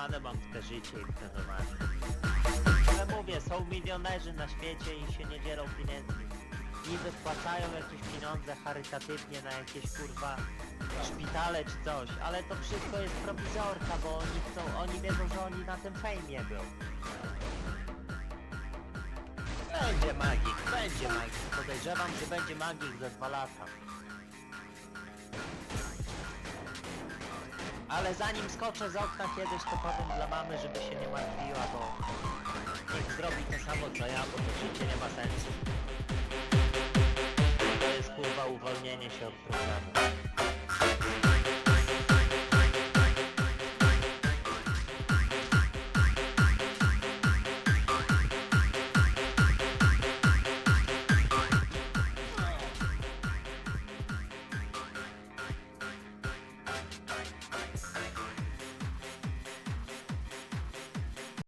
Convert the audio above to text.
trenowane, mam w te życie i. Ale mówię, są milionerzy na świecie i się nie dzielą pieniędzy. Niby wpłacają jakieś pieniądze charytatywnie na jakieś kurwa szpitale czy coś, ale to wszystko jest prowizorka, bo oni chcą, oni wiedzą, że oni na tym fejmie był. Będzie magik, będzie magik. Podejrzewam, że będzie magik za dwa lata. ale zanim skoczę z okna kiedyś, to powiem dla mamy, żeby się nie martwiła, bo niech zrobi to samo co ja, bo to życie nie ma sensu. To jest kurwa uwolnienie się od programu.